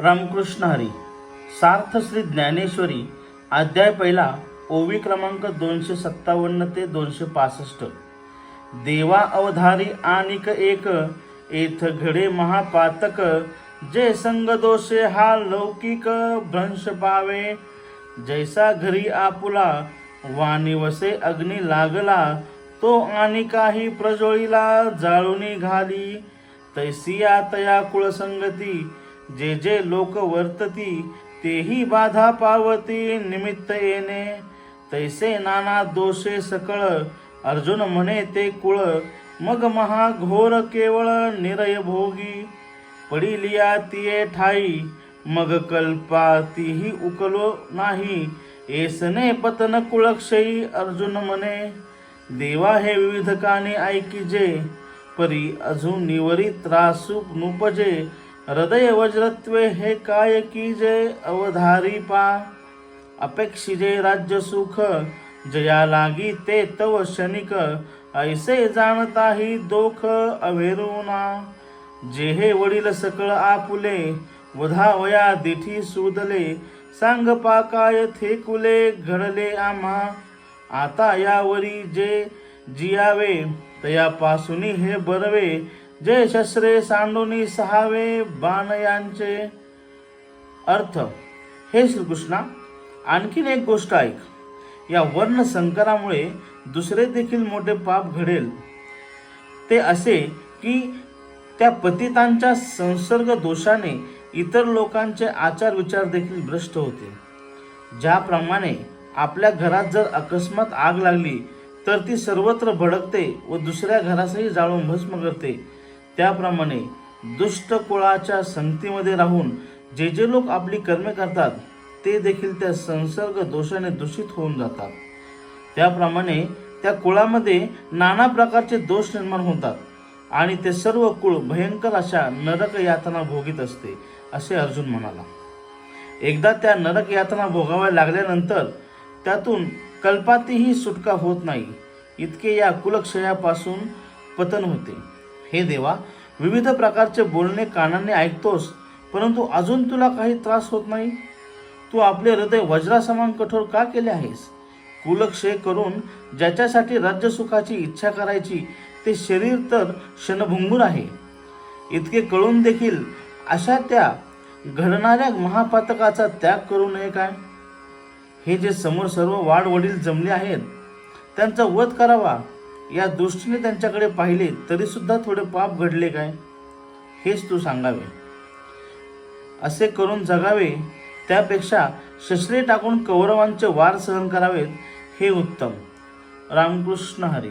रामकृष्ण हरी सार्थ श्री ज्ञानेश्वरी अध्याय पहिला ओवी क्रमांक दोनशे सत्तावन्न ते दोनशे पासष्ट. देवा अवधारी आणिक एक एथ घडे महापातक जे संग दोषे हा लौकिक भ्रंश पावे. जैसा घरी आपुला वाणिवसे अग्नी लागला तो आणि काही प्रजोळीला जाळून घाली. तैसिया तया कुळसंगती जे जे लोक वर्तती तेही बाधा पावती निमित्त येणे. तैसे नाना दोषे सकळ अर्जुन म्हणे ते कुळ. मग महाघोर केवळ निरय भोगी. पडिलिया तिये ठाई मग कल्पा तीही उकलो नाही. एसने पतन कुळक्षयी अर्जुन म्हणे. देवा हे विविध काने ऐकी जे परी अजून निवरी त्रासू नुपजे. हृदय वज्रत्वे हे काय की जे अवधारी पा. अपेक्षिजे राज्य सुख जया लागी ते तव क्षणिक ऐसे जाणताही दोख अवेरुना जे हे वडील सकळ आपुले वधा वया दिठी सुदले. सांग पाकाय थे कुले घडले आम्हा आता यावरी जे जियावे तयापासूनी हे बरवे. जय शस्त्रे सांडोनी सहावे बाण यांचे अर्थ. हे श्रीकृष्णा आणखीन एक गोष्ट ऐक. या वर्ण संकरामुळे दुसरे देखील मोठे पाप घडेल. ते असे की त्या पतितांच्या संसर्ग दोषाने इतर लोकांचे आचार विचार देखील भ्रष्ट होते. ज्याप्रमाणे आपल्या घरात जर अकस्मात आग लागली तर ती सर्वत्र भडकते व दुसऱ्या घरासही जाळून भस्म करते. त्याप्रमाणे दुष्ट कुळाच्या संगतीमध्ये राहून जे जे लोक आपली कर्मे करतात ते देखील त्या संसर्ग दोषाने दूषित होऊन जातात. त्याप्रमाणे त्या कुळामध्ये नाना प्रकारचे दोष निर्माण होतात आणि ते सर्व कुळ भयंकर अशा नरक यातना भोगीत असते असे अर्जुन म्हणाला. एकदा त्या नरक यातना भोगाव्या लागल्यानंतर त्यातून कल्पातीही सुटका होत नाही इतके या कुलक्षयापासून पतन होते. हे देवा विविध प्रकारचे बोलणे कानाने ऐकतोस परंतु अजून तुला काही त्रास होत नाही? तू आपले हृदय वज्रासमान कठोर का केले आहेस? कुलक्षय करून ज्याच्यासाठी राज्यसुखाची इच्छा करायची ते शरीर तर क्षणभंगूर आहे. इतके कळून देखील अशा त्या घडणाऱ्या महापातकाचा त्याग करू नये काय? हे जे समोर सर्व वाडवडील जमले आहेत त्यांचा वध करावा. या दृष्टीने त्यांच्याकडे पाहिले तरी सुद्धा थोडे पाप घडले काय? हेच तू सांगावे. असे करून जगावे त्यापेक्षा शस्त्रे टाकून कौरवांचे वार सहन करावेत हे उत्तम. रामकृष्ण हरी.